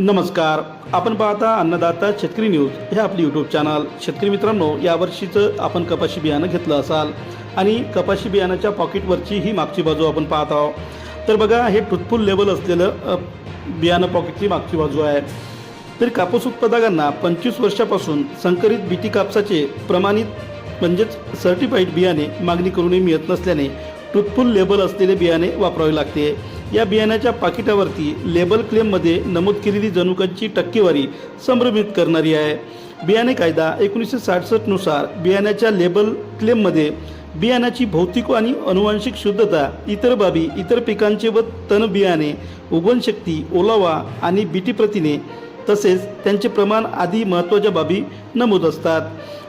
नमस्कार. आपण पाहता अन्नदाता शेतकरी न्यूज हे आपली यूट्यूब चॅनल शेतकरी मित्रांनो यावर्षीचं आपण कपाशी बियाणं घेतलं असाल आणि कपाशी बियाणाच्या पॉकेटवरची ही मागची बाजू आपण पाहत आहोत. तर बघा हे ट्रुथफुल लेबल असलेलं बियाणं पॉकेटची मागची बाजू आहे. तर कापूस उत्पादकांना पंचवीस वर्षापासून संकरित बीटी कापसाचे प्रमाणित म्हणजेच सर्टिफाईड बियाणे मागणी करूनही मिळत नसल्याने ट्रुथफुल लेबल असलेले बियाणे वापरावे लागते. या बियाण्याच्या पाकिटावरती लेबल क्लेममध्ये नमूद केलेली जनुकांची टक्केवारी संभ्रमित करणारी आहे. बियाणे कायदा एकोणीसशे साठसष्टनुसार बियाण्याच्या लेबल क्लेममध्ये बियाण्याची भौतिक आणि अनुवांशिक शुद्धता इतर बाबी इतर पिकांचे व तण बियाणे उगवणशक्ती ओलावा आणि बीटी प्रथिने तसेच त्यांचे प्रमाण आदी महत्त्वाच्या बाबी नमूद असतात.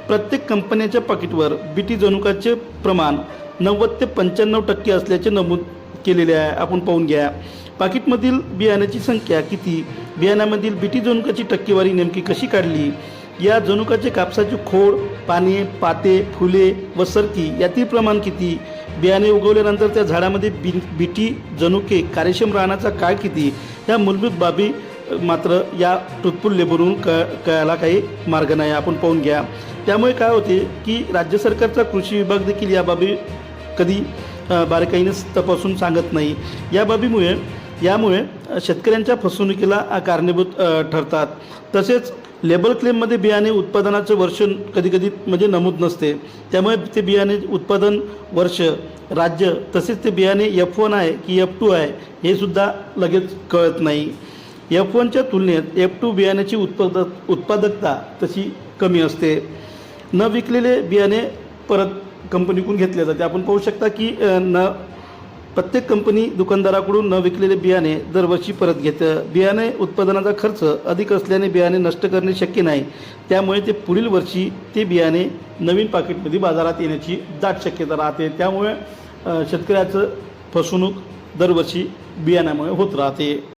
प्रत्येक कंपन्याच्या पाकिटवर बीटी जनुकाचे प्रमाण नव्वद ते पंच्याण्णव टक्के असल्याचे नमूद केलेले आहे आपण पाहून घ्या. पाकिटमधील बियाण्याची संख्या किती? बियाण्यामधील बीटी जनुकाची टक्केवारी नेमकी कशी काढली? या जनुकाचे कापसाचे खोड पाने पाते फुले व सरकी यातील प्रमाण किती? बियाणे उगवल्यानंतर त्या झाडामध्ये बि बीटी जनुके कार्यक्षम राहण्याचा काळ किती? ह्या मूलभूत बाबी मात्र या ट्रुथफुल लेबलवरून क कळायला काही मार्ग नाही आपण पाहून घ्या. त्यामुळे काय होते की राज्य सरकारचा कृषी विभाग देखील या बाबी कधी बारकाईनेच बारकाईने तपासून सांगत नाही. या बाबीमुळे यामुळे शेतकऱ्यांच्या फसवणुकीला कारणीभूत ठरतात. तसेच लेबल क्लेममध्ये बियाणे उत्पादनाचं वर्ष कधीकधी म्हणजे नमूद नसते. त्यामुळे ते बियाणे उत्पादन वर्ष राज्य तसेच ते बियाणे एफ वन आहे की एफ टू आहे हे सुद्धा लगेच कळत नाही. एफ वनच्या तुलनेत एफ टू बियाण्याची उत्पादक उत्पादकता तशी कमी असते. न विकलेले बियाणे परत कंपनीकडून घेतले जाते. आपण पाहू शकता की न प्रत्येक कंपनी दुकानदाराकडून न विकलेले बियाणे दरवर्षी परत घेतं. बियाणे उत्पादनाचा खर्च अधिक असल्याने बियाणे नष्ट करणे शक्य नाही. त्यामुळे ते पुढील वर्षी ते बियाणे नवीन पाकिटमध्ये बाजारात येण्याची दाट शक्यता राहते. त्यामुळे शेतकऱ्याचं फसवणूक दरवर्षी बियाण्यामुळे होत राहते.